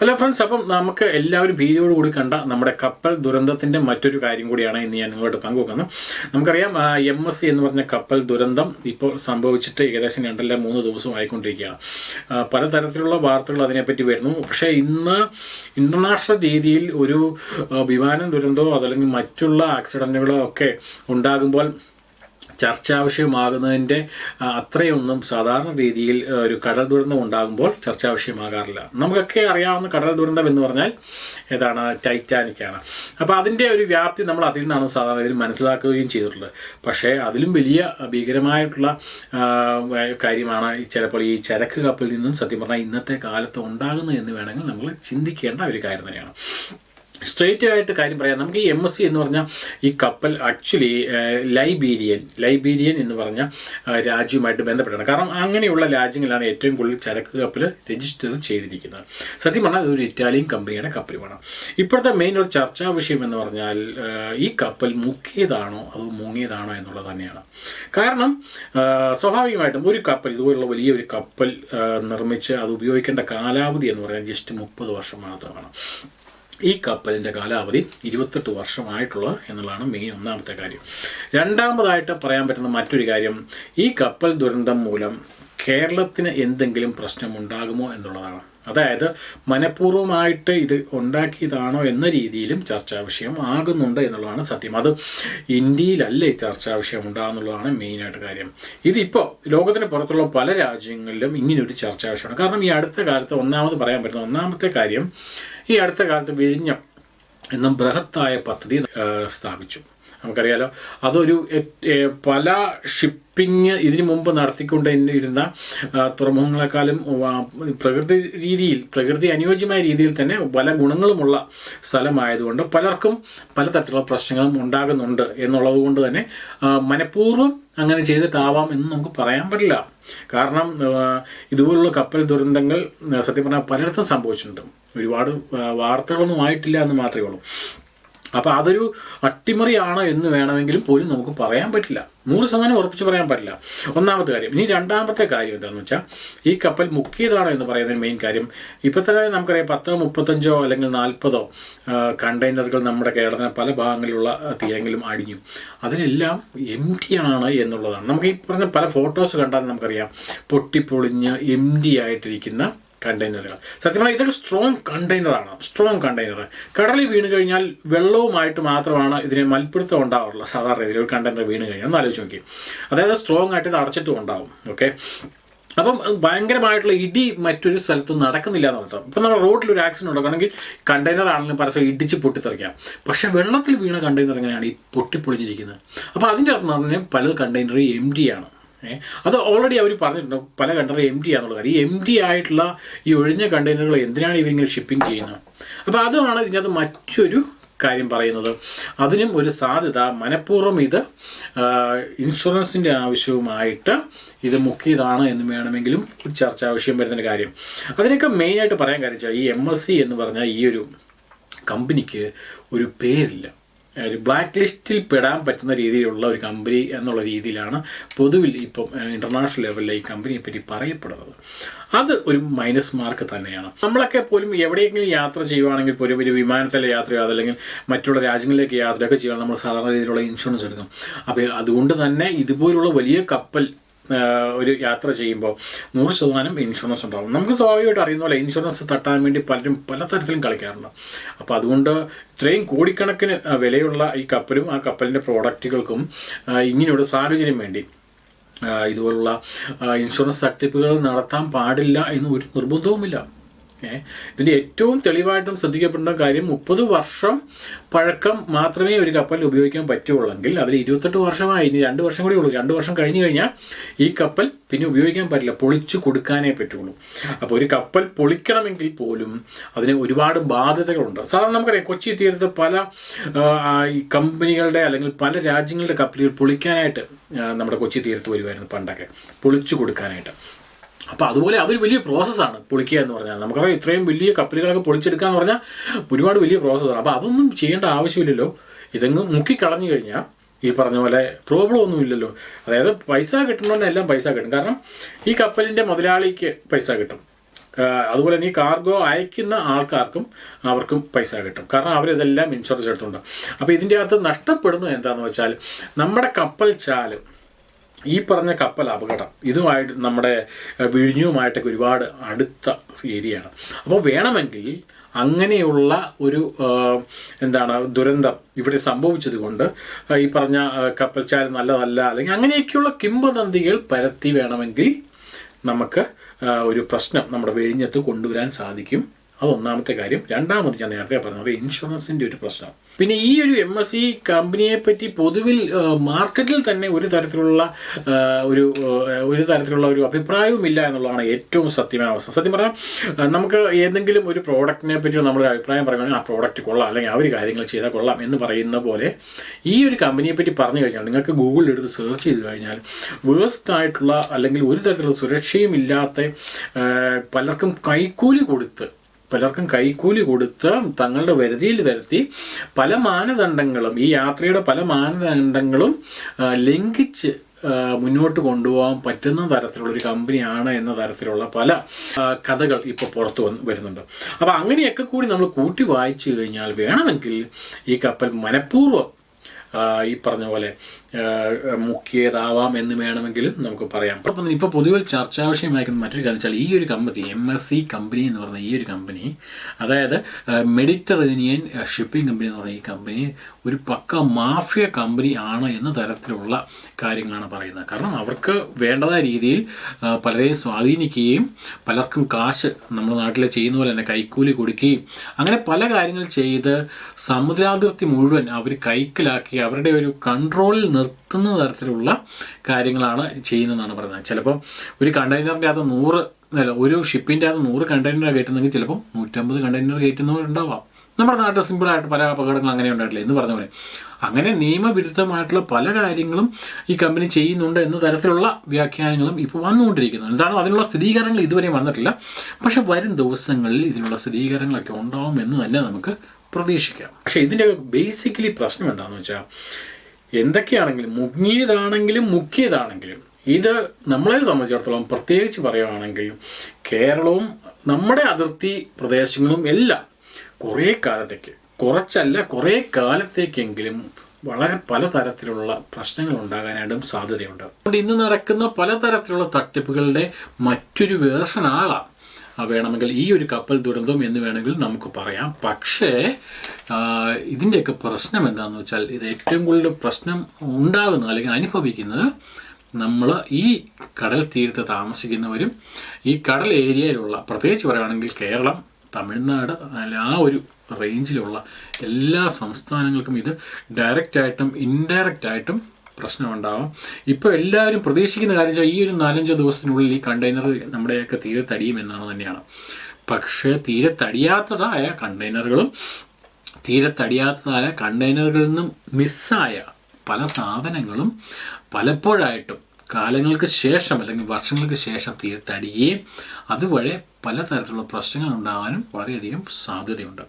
Hello friends അപ്പം നമുക്ക് എല്ലാവരും ഭീതിയോട് കൂടി കണ്ട നമ്മുടെ കപ്പൽ ദുരന്തത്തിന്റെ മറ്റൊരു കാര്യം കൂടിയാണ് ഇന്ന് ഞാൻ നിങ്ങളോട് പങ്കുവെക്കുന്നത്. നമുക്കറിയാം എം എസ് സി എന്ന് പറഞ്ഞ കപ്പൽ ദുരന്തം ഇപ്പോൾ സംഭവിച്ചിട്ട് ഏകദേശം രണ്ടല്ല മൂന്ന് ദിവസം ആയിക്കൊണ്ടിരിക്കുകയാണ്. പലതരത്തിലുള്ള വാർത്തകൾ അതിനെപ്പറ്റി വരുന്നു. പക്ഷേ ഇന്ന് ഇന്റർനാഷണൽ രീതിയിൽ ഒരു വിമാനം ദുരന്തമോ അതല്ലെങ്കിൽ മറ്റുള്ള ആക്സിഡന്റുകളോ ഒക്കെ ഉണ്ടാകുമ്പോൾ ചർച്ചാവിഷയമാകുന്നതിന്റെ അത്രയൊന്നും സാധാരണ രീതിയിൽ ഒരു കടൽ ദുരന്തം ഉണ്ടാകുമ്പോൾ ചർച്ചാവിഷയമാകാറില്ല. നമുക്കൊക്കെ അറിയാവുന്ന കടൽ ദുരന്തം എന്ന് പറഞ്ഞാൽ ഏതാണ്? ടൈറ്റാനിക്കാണ് അപ്പോൾ അതിന്റെ ഒരു വ്യാപ്തി നമ്മൾ അതിൽ നിന്നാണ് സാധാരണ രീതിയിൽ മനസ്സിലാക്കുകയും ചെയ്തിട്ടുള്ളത്. പക്ഷേ അതിലും വലിയ ഭീകരമായിട്ടുള്ള കാര്യമാണ് ചിലപ്പോൾ ഈ ചരക്ക് കപ്പിൽ നിന്നും സത്യം പറഞ്ഞാൽ ഇന്നത്തെ കാലത്ത് ഉണ്ടാകുന്നു എന്ന് വേണമെങ്കിൽ നമ്മൾ ചിന്തിക്കേണ്ട ഒരു കാര്യം തന്നെയാണ്. സ്ട്രേറ്റ് ആയിട്ട് കാര്യം പറയാം. നമുക്ക് ഈ എം എസ് സി എന്ന് പറഞ്ഞാൽ ഈ കപ്പൽ ആക്ച്വലി ലൈബീരിയൻ ലൈബീരിയൻ എന്ന് പറഞ്ഞ രാജ്യവുമായിട്ട് ബന്ധപ്പെട്ടാണ്. കാരണം അങ്ങനെയുള്ള രാജ്യങ്ങളാണ് ഏറ്റവും കൂടുതൽ ചരക്ക് കപ്പൽ രജിസ്റ്റർ ചെയ്തിരിക്കുന്നത്. സത്യം പറഞ്ഞാൽ അതൊരു ഇറ്റാലിയൻ കമ്പനിയുടെ കപ്പലുമാണ്. ഇപ്പോഴത്തെ മെയിൻ ഒരു ചർച്ചാ വിഷയം എന്ന് പറഞ്ഞാൽ ഈ കപ്പൽ മുക്കിയതാണോ അതോ മുങ്ങിയതാണോ എന്നുള്ളത് തന്നെയാണ്. കാരണം സ്വാഭാവികമായിട്ടും ഒരു കപ്പൽ ഇതുപോലുള്ള വലിയൊരു കപ്പൽ നിർമ്മിച്ച് അത് ഉപയോഗിക്കേണ്ട കാലാവധി എന്ന് പറഞ്ഞാൽ ജസ്റ്റ് മുപ്പത് വർഷം മാത്രമാണ്. ഈ കപ്പലിന്റെ കാലാവധി ഇരുപത്തെട്ട് വർഷമായിട്ടുള്ള എന്നുള്ളതാണ് മെയിൻ ഒന്നാമത്തെ കാര്യം. രണ്ടാമതായിട്ട് പറയാൻ പറ്റുന്ന മറ്റൊരു കാര്യം ഈ കപ്പൽ ദുരന്തം മൂലം കേരളത്തിന് എന്തെങ്കിലും പ്രശ്നമുണ്ടാകുമോ എന്നുള്ളതാണ്. അതായത് മനഃപൂർവമായിട്ട് ഇത് ഉണ്ടാക്കിയതാണോ എന്ന രീതിയിലും ചർച്ചാ വിഷയം ആകുന്നുണ്ട് എന്നുള്ളതാണ് സത്യം. അത് ഇന്ത്യയിലല്ലേ ചർച്ചാ വിഷയം ഉണ്ടാകുന്നുള്ളതാണ് മെയിനായിട്ട് കാര്യം. ഇതിപ്പോൾ ലോകത്തിന് പുറത്തുള്ള പല രാജ്യങ്ങളിലും ഇങ്ങനൊരു ചർച്ചാ വിഷയമാണ്. കാരണം ഈ അടുത്ത കാലത്ത് ഒന്നാമത് പറയാൻ പറ്റുന്ന ഒന്നാമത്തെ കാര്യം ഈ അടുത്ത കാലത്ത് വിഴിഞ്ഞം എന്നും ബൃഹത്തായ പദ്ധതി സ്ഥാപിച്ചു. നമുക്കറിയാലോ. അതൊരു പല ഷിപ്പിംഗ് ഇതിനു മുമ്പ് നടത്തിക്കൊണ്ടിരുന്ന തുറമുഖങ്ങളെക്കാളും പ്രകൃതി രീതിയിൽ പ്രകൃതി അനുയോജ്യമായ രീതിയിൽ തന്നെ പല ഗുണങ്ങളുമുള്ള സ്ഥലമായതുകൊണ്ട് പലർക്കും പലതരത്തിലുള്ള പ്രശ്നങ്ങളും ഉണ്ടാകുന്നുണ്ട് എന്നുള്ളത് കൊണ്ട് തന്നെ മനഃപൂർവം അങ്ങനെ ചെയ്തിട്ടാവാം എന്ന് നമുക്ക് പറയാൻ പറ്റില്ല. കാരണം ഇതുപോലുള്ള കപ്പൽ ദുരന്തങ്ങൾ സത്യം പറഞ്ഞാൽ പലയിടത്തും സംഭവിച്ചിട്ടുണ്ട്. ഒരുപാട് വാർത്തകളൊന്നും ആയിട്ടില്ല എന്ന് മാത്രമേ ഉള്ളൂ. അപ്പോൾ അതൊരു അട്ടിമറിയാണ് എന്ന് വേണമെങ്കിലും പോലും നമുക്ക് പറയാൻ പറ്റില്ല. നൂറ് ശതമാനം ഉറപ്പിച്ച് പറയാൻ പറ്റില്ല. ഒന്നാമത്തെ കാര്യം ഇനി രണ്ടാമത്തെ കാര്യം എന്താണെന്ന് വെച്ചാൽ ഈ കപ്പൽ മുക്കിയതാണോ എന്ന് പറയുന്നതിന് മെയിൻ കാര്യം ഇപ്പോൾ തന്നെ നമുക്കറിയാം പത്തോ മുപ്പത്തഞ്ചോ അല്ലെങ്കിൽ നാൽപ്പതോ കണ്ടെയ്നറുകൾ നമ്മുടെ കേരളത്തിലെ പല ഭാഗങ്ങളിലുള്ള തീയെങ്കിലും അടിഞ്ഞു. അതിലെല്ലാം എം ടി ആണ് എന്നുള്ളതാണ്. നമുക്ക് ഈ പറഞ്ഞ പല ഫോട്ടോസ് കണ്ടാൽ നമുക്കറിയാം പൊട്ടിപ്പൊളിഞ്ഞ് എം ടി ആയിട്ടിരിക്കുന്ന കണ്ടെയ്നറുകൾ. സത്യം പറഞ്ഞാൽ ഇതൊക്കെ സ്ട്രോങ് കണ്ടെയ്നറാണ്. സ്ട്രോങ് കണ്ടെയ്നർ കടലിൽ വീണ് കഴിഞ്ഞാൽ വെള്ളവുമായിട്ട് മാത്രമാണ് ഇതിന് മൽപ്പിടുത്തം ഉണ്ടാവാറുള്ളത് സാധാരണ രീതിയിൽ ഒരു കണ്ടെയ്നർ വീണ് കഴിഞ്ഞാൽ. ഒന്ന് ആലോചിച്ച് നോക്കി അതായത് സ്ട്രോങ് ആയിട്ട് ഇത് അടച്ചിട്ടും ഉണ്ടാവും. ഓക്കെ അപ്പം ഭയങ്കരമായിട്ടുള്ള ഇടി മറ്റൊരു സ്ഥലത്ത് നടക്കുന്നില്ല എന്ന് പറഞ്ഞാൽ ഇപ്പം നമ്മുടെ റോഡിൽ ഒരു ആക്സിഡന്റ് ഉണ്ടാക്കുകയാണെങ്കിൽ കണ്ടെയ്നർ ആണെങ്കിലും പരസ്യം ഇടിച്ച് പൊട്ടിത്തെറിക്കാം. പക്ഷേ വെള്ളത്തിൽ വീണ കണ്ടെയ്നർ എങ്ങനെയാണ് ഈ പൊട്ടിപ്പൊളിഞ്ഞിരിക്കുന്നത്? അപ്പോൾ അതിന്റെ അർത്ഥം പറഞ്ഞാൽ പല കണ്ടെയ്നർ എം ഡി ആണ്. അത് ഓൾറെഡി അവർ പറഞ്ഞിട്ടുണ്ട്. പല കണ്ടറി എം ഡി ആണെന്നുള്ള കാര്യം. ഈ എം ഡി ആയിട്ടുള്ള ഈ ഒഴിഞ്ഞ കണ്ടെയ്നറുകൾ എന്തിനാണ് ഇവരിങ്ങനെ ഷിപ്പിംഗ് ചെയ്യുന്നത്? അപ്പോൾ അതുമാണ് ഇതിനകത്ത് മറ്റൊരു കാര്യം പറയുന്നത്. അതിനും ഒരു സാധ്യത മനഃപൂർവം ഇത് ഇൻഷുറൻസിന്റെ ആവശ്യവുമായിട്ട് ഇത് മുക്കിയതാണ് എന്ന് വേണമെങ്കിലും ഒരു ചർച്ച ആവശ്യം വരുന്നൊരു കാര്യം. അതിനൊക്കെ മെയിനായിട്ട് പറയാൻ കാര്യം വെച്ചാൽ ഈ എം എസ് സി എന്ന് പറഞ്ഞാൽ ഈ ഒരു കമ്പനിക്ക് ഒരു പേരില്ല. ഒരു ബ്ലാക്ക് ലിസ്റ്റിൽ പെടാൻ പറ്റുന്ന രീതിയിലുള്ള ഒരു കമ്പനി എന്നുള്ള രീതിയിലാണ് പൊതുവിൽ ഇപ്പം ഇന്റർനാഷണൽ ലെവലിൽ ഈ കമ്പനിയെ പറ്റി പറയപ്പെടുന്നത്. അത് ഒരു മൈനസ് മാർക്ക് തന്നെയാണ്. നമ്മളൊക്കെ പോലും എവിടെയെങ്കിലും യാത്ര ചെയ്യുവാണെങ്കിൽ പോലും ഒരു വിമാനത്തിലെ യാത്രയോ അതല്ലെങ്കിൽ മറ്റുള്ള രാജ്യങ്ങളിലേക്ക് യാത്രയൊക്കെ ചെയ്യുകയാണെങ്കിൽ നമ്മൾ സാധാരണ രീതിയിലുള്ള ഇൻഷുറൻസ് എടുക്കും. അപ്പോൾ അതുകൊണ്ട് തന്നെ ഇതുപോലുള്ള വലിയ കപ്പൽ ഒരു യാത്ര ചെയ്യുമ്പോൾ നൂറ് ശതമാനം ഇൻഷുറൻസ് ഉണ്ടാവും. നമുക്ക് സ്വാഭാവികമായിട്ട് അറിയുന്ന പോലെ ഇൻഷുറൻസ് തട്ടാൻ വേണ്ടി പലരും പലതരത്തിലും കളിക്കാറുണ്ട്. അപ്പോൾ അതുകൊണ്ട് ഇത്രയും കോടിക്കണക്കിന് വിലയുള്ള ഈ കപ്പലും ആ കപ്പലിന്റെ പ്രോഡക്റ്റുകൾക്കും ഇങ്ങനെയുള്ള സാഹചര്യം വേണ്ടി ഇതുപോലുള്ള ഇൻഷുറൻസ് തട്ടിപ്പുകൾ നടത്താൻ പാടില്ല എന്ന് ഒരു നിർബന്ധവുമില്ല. ഇതിന്റെ ഏറ്റവും തെളിവായിട്ടും ശ്രദ്ധിക്കപ്പെടുന്ന കാര്യം മുപ്പത് വർഷം പഴക്കം മാത്രമേ ഒരു കപ്പൽ ഉപയോഗിക്കാൻ പറ്റുള്ളെങ്കിൽ അതിൽ ഇരുപത്തെട്ട് വർഷമായി ഇനി രണ്ട് വർഷം കൂടി ഉള്ളൂ. രണ്ട് വർഷം കഴിഞ്ഞു കഴിഞ്ഞാൽ ഈ കപ്പൽ പിന്നെ ഉപയോഗിക്കാൻ പറ്റില്ല പൊളിച്ചു കൊടുക്കാനേ പറ്റുള്ളൂ. അപ്പോൾ ഒരു കപ്പൽ പൊളിക്കണമെങ്കിൽ പോലും അതിന് ഒരുപാട് ബാധ്യതകളുണ്ട്. സാധാരണ നമുക്കറിയാം കൊച്ചി തീരത്ത് പല കമ്പനികളുടെ അല്ലെങ്കിൽ പല രാജ്യങ്ങളുടെ കപ്പലുകൾ പൊളിക്കാനായിട്ട് നമ്മുടെ കൊച്ചി തീരത്ത് വരുമായിരുന്നു പണ്ടൊക്കെ. പൊളിച്ചു കൊടുക്കാനായിട്ട്. അപ്പോൾ അതുപോലെ അതൊരു വലിയ പ്രോസസ്സാണ് പൊളിക്കുക എന്ന് പറഞ്ഞാൽ. നമുക്കറിയാം ഇത്രയും വലിയ കപ്പലുകളൊക്കെ പൊളിച്ചെടുക്കുക എന്ന് പറഞ്ഞാൽ ഒരുപാട് വലിയ പ്രോസസ്സാണ് അപ്പോൾ അതൊന്നും ചെയ്യേണ്ട ആവശ്യമില്ലല്ലോ. ഇതങ്ങ് മുക്കിക്കളഞ്ഞു കഴിഞ്ഞാൽ ഈ പറഞ്ഞ പോലെ പ്രോബ്ലം ഒന്നും ഇല്ലല്ലോ. അതായത് പൈസ കിട്ടണമെന്ന് എല്ലാം പൈസ കിട്ടും. കാരണം ഈ കപ്പലിന്റെ മുതലാളിക്ക് പൈസ കിട്ടും. അതുപോലെ തന്നെ ഈ കാർഗോ അയക്കുന്ന ആൾക്കാർക്കും അവർക്കും പൈസ കിട്ടും. കാരണം അവരിതെല്ലാം ഇൻഷുറൻസ് എടുത്തുണ്ട് അപ്പോൾ ഇതിന്റെ അകത്ത് നഷ്ടപ്പെടുന്നത് എന്താണെന്ന് വെച്ചാൽ നമ്മുടെ കപ്പൽ ചാൽ ഈ പറഞ്ഞ കപ്പൽ അപകടം ഇതുമായിട്ട് നമ്മുടെ വിഴിഞ്ഞുമായിട്ടൊക്കെ ഒരുപാട് അടുത്ത ഏരിയയാണ്. അപ്പോൾ വേണമെങ്കിൽ അങ്ങനെയുള്ള ഒരു എന്താണ് ദുരന്തം ഇവിടെ സംഭവിച്ചത് കൊണ്ട് ഈ പറഞ്ഞ കപ്പൽച്ചാൽ നല്ലതല്ല അല്ലെങ്കിൽ അങ്ങനെയൊക്കെയുള്ള കിംവദന്തികൾ പരത്തി വേണമെങ്കിൽ നമുക്ക് ഒരു പ്രശ്നം നമ്മുടെ വിഴിഞ്ഞത്ത് കൊണ്ടുവരാൻ സാധിക്കും. അത് ഒന്നാമത്തെ കാര്യം. രണ്ടാമത് ഞാൻ നേരത്തെ പറഞ്ഞത് ഇൻഷുറൻസിന്റെ ഒരു പ്രശ്നം. പിന്നെ ഈ ഒരു എം എസ് സി കമ്പനിയെ പറ്റി പൊതുവിൽ മാർക്കറ്റിൽ തന്നെ ഒരു തരത്തിലുള്ള ഒരു ഒരു തരത്തിലുള്ള ഒരു അഭിപ്രായവും ഇല്ല എന്നുള്ളതാണ് ഏറ്റവും സത്യമായ അവസ്ഥ. സത്യം പറഞ്ഞാൽ നമുക്ക് ഏതെങ്കിലും ഒരു പ്രോഡക്റ്റിനെ പറ്റി നമ്മളൊരു അഭിപ്രായം പറയുകയാണെങ്കിൽ ആ പ്രോഡക്റ്റ് കൊള്ളാം അല്ലെങ്കിൽ അവർ കാര്യങ്ങൾ ചെയ്താൽ കൊള്ളാം എന്ന് പറയുന്ന പോലെ ഈ ഒരു കമ്പനിയെ പറ്റി പറഞ്ഞു കഴിഞ്ഞാൽ നിങ്ങൾക്ക് ഗൂഗിളിൽ എടുത്ത് സെർച്ച് ചെയ്ത് കഴിഞ്ഞാൽ വേഴ്സ്റ്റ് ആയിട്ടുള്ള അല്ലെങ്കിൽ ഒരു തരത്തിലുള്ള സുരക്ഷയും ഇല്ലാത്ത പലർക്കും കൈക്കൂലി കൊടുത്ത് പലർക്കും കൈക്കൂലി കൊടുത്ത് തങ്ങളുടെ വരുതിയിൽ വരുത്തി പല മാനദണ്ഡങ്ങളും ഈ യാത്രയുടെ പല മാനദണ്ഡങ്ങളും ലംഘിച്ച് മുന്നോട്ട് കൊണ്ടുപോകാൻ പറ്റുന്ന തരത്തിലുള്ള ഒരു കമ്പനിയാണ് എന്ന തരത്തിലുള്ള പല കഥകൾ ഇപ്പോൾ പുറത്തു വന്ന് വരുന്നുണ്ട്. അപ്പോൾ അങ്ങനെയൊക്കെ കൂടി നമ്മൾ കൂട്ടി വായിച്ചു കഴിഞ്ഞാൽ വേണമെങ്കിൽ ഈ കപ്പൽ മനഃപൂർവം ഈ പറഞ്ഞ പോലെ മുക്കിയതാവാം എന്ന് വേണമെങ്കിലും നമുക്ക് പറയാം. അപ്പം ഇപ്പോൾ പൊതുവെ ചർച്ചാവശ്യമായിരിക്കുന്ന മറ്റൊരു കാര്യം വെച്ചാൽ ഈ ഒരു company M S C company എന്ന് പറഞ്ഞ ഈ ഒരു കമ്പനി അതായത് മെഡിറ്ററേനിയൻ ഷിപ്പിംഗ് കമ്പനി എന്ന് പറയുന്ന ഈ കമ്പനി ഒരു പക്ക മാഫിയ കമ്പനി ആണ് എന്ന തരത്തിലുള്ള കാര്യങ്ങളാണ് പറയുന്നത്. കാരണം അവർക്ക് വേണ്ടതായ രീതിയിൽ പലരെയും സ്വാധീനിക്കുകയും പലർക്കും കാശ് നമ്മുടെ നാട്ടിൽ ചെയ്യുന്ന പോലെ തന്നെ കൈക്കൂലി കൊടുക്കുകയും അങ്ങനെ പല കാര്യങ്ങൾ ചെയ്ത് സമുദ്രാതിർത്തി മുഴുവൻ അവർ കൈക്കലാക്കി അവരുടെ ഒരു കൺട്രോളിൽ നിർത്തുന്ന തരത്തിലുള്ള കാര്യങ്ങളാണ് ചെയ്യുന്നതെന്നാണ് പറയുന്നത്. ചിലപ്പോൾ ഒരു കണ്ടെയ്നറിന്റെ അകത്ത് നൂറ് അല്ല ഒരു ഷിപ്പിന്റെ അകത്ത് നൂറ് കണ്ടെയ്നർ കയറ്റുന്നെങ്കിൽ ചിലപ്പോൾ നൂറ്റമ്പത് കണ്ടെയ്നർ കയറ്റുന്നവരുണ്ടാവാം. നമ്മുടെ നാട്ടിൽ സിമ്പിളായിട്ട് പല അപകടങ്ങൾ അങ്ങനെ ഉണ്ടായിട്ടില്ല. എന്ന് പറഞ്ഞ പോലെ അങ്ങനെ നിയമവിരുദ്ധമായിട്ടുള്ള പല കാര്യങ്ങളും ഈ കമ്പനി ചെയ്യുന്നുണ്ട് എന്ന തരത്തിലുള്ള വ്യാഖ്യാനങ്ങളും ഇപ്പോൾ വന്നുകൊണ്ടിരിക്കുന്നുണ്ട് എന്താണ് അതിനുള്ള സ്ഥിരീകരണങ്ങൾ ഇതുവരെയും വന്നിട്ടില്ല. പക്ഷെ വരും ദിവസങ്ങളിൽ ഇതിനുള്ള സ്ഥിരീകരണങ്ങളൊക്കെ ഉണ്ടാവും എന്ന് തന്നെ നമുക്ക് പ്രതീക്ഷിക്കാം. പക്ഷേ ഇതിന്റെ ബേസിക്കലി പ്രശ്നം എന്താണെന്ന് വെച്ചാൽ എന്തൊക്കെയാണെങ്കിലും മുങ്ങിയതാണെങ്കിലും മുക്കിയതാണെങ്കിലും ഇത് നമ്മളെ സംബന്ധിച്ചിടത്തോളം പ്രത്യേകിച്ച് പറയുകയാണെങ്കിൽ കേരളവും നമ്മുടെ അതിർത്തി പ്രദേശങ്ങളും എല്ലാം കുറേ കാലത്തേക്ക് കുറച്ചല്ല കുറേ കാലത്തേക്കെങ്കിലും വളരെ പലതരത്തിലുള്ള പ്രശ്നങ്ങൾ ഉണ്ടാകാനായിട്ടും സാധ്യതയുണ്ട്. അതുകൊണ്ട് ഇന്ന് നടക്കുന്ന പലതരത്തിലുള്ള തട്ടിപ്പുകളുടെ മറ്റൊരു വേർഷനാകാം വേണമെങ്കിൽ ഈ ഒരു കപ്പൽ ദുരന്തം എന്ന് വേണമെങ്കിൽ നമുക്ക് പറയാം. പക്ഷേ ഇതിന്റെയൊക്കെ പ്രശ്നം എന്താണെന്ന് വെച്ചാൽ ഇത് ഏറ്റവും കൂടുതൽ പ്രശ്നം ഉണ്ടാകുന്ന അല്ലെങ്കിൽ അനുഭവിക്കുന്നത് നമ്മൾ ഈ കടൽ തീരത്ത് താമസിക്കുന്നവരും ഈ കടൽ ഏരിയയിലുള്ള പ്രത്യേകിച്ച് പറയുകയാണെങ്കിൽ കേരളം തമിഴ്നാട് ആ ഒരു റേഞ്ചിലുള്ള എല്ലാ സംസ്ഥാനങ്ങൾക്കും ഇത് ഡയറക്റ്റായിട്ടും ഇൻഡയറക്റ്റ് പ്രശ്നമുണ്ടാവും. ഇപ്പോൾ എല്ലാവരും പ്രതീക്ഷിക്കുന്ന കാര്യം വെച്ചാൽ ഈ ഒരു നാലഞ്ചോ ദിവസത്തിനുള്ളിൽ ഈ കണ്ടെയ്നർ നമ്മുടെയൊക്കെ തീരെ തീരത്തടിയുമെന്നാണ് തന്നെയാണ്. പക്ഷേ തീരെ തടിയാത്തതായ കണ്ടെയ്നറുകളും തീരെ തടിയാത്തതായ കണ്ടെയ്നറുകളിൽ നിന്നും മിസ്സായ പല സാധനങ്ങളും പലപ്പോഴായിട്ടും കാലങ്ങൾക്ക് ശേഷം അല്ലെങ്കിൽ വർഷങ്ങൾക്ക് ശേഷം തീരെ തടിയുകയും അതുവഴി പലതരത്തിലുള്ള പ്രശ്നങ്ങൾ ഉണ്ടാകാനും വളരെയധികം സാധ്യതയുണ്ട്.